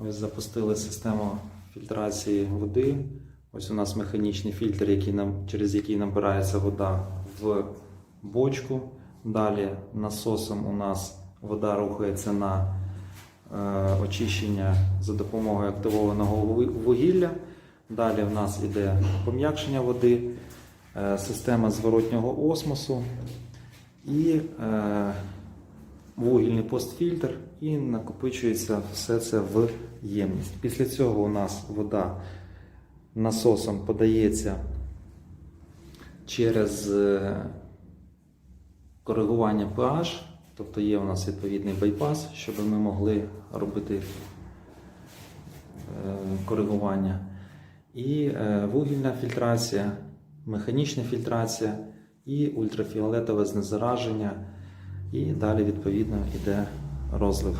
Ось запустили систему фільтрації води. Ось у нас механічний фільтр, який нам, через який набирається вода в бочку. Далі насосом у нас вода рухається на е, очищення за допомогою активованого вугілля. Далі в нас іде пом'якшення води, е, система зворотнього осмосу і е, вугільний постфільтр, і накопичується все це в ємність. Після цього у нас вода насосом подається через е, коригування pH, тобто є у нас відповідний байпас, щоб ми могли робити е, коригування. І е, вугільна фільтрація, механічна фільтрація і ультрафіолетове знезараження. І далі, відповідно, йде розлив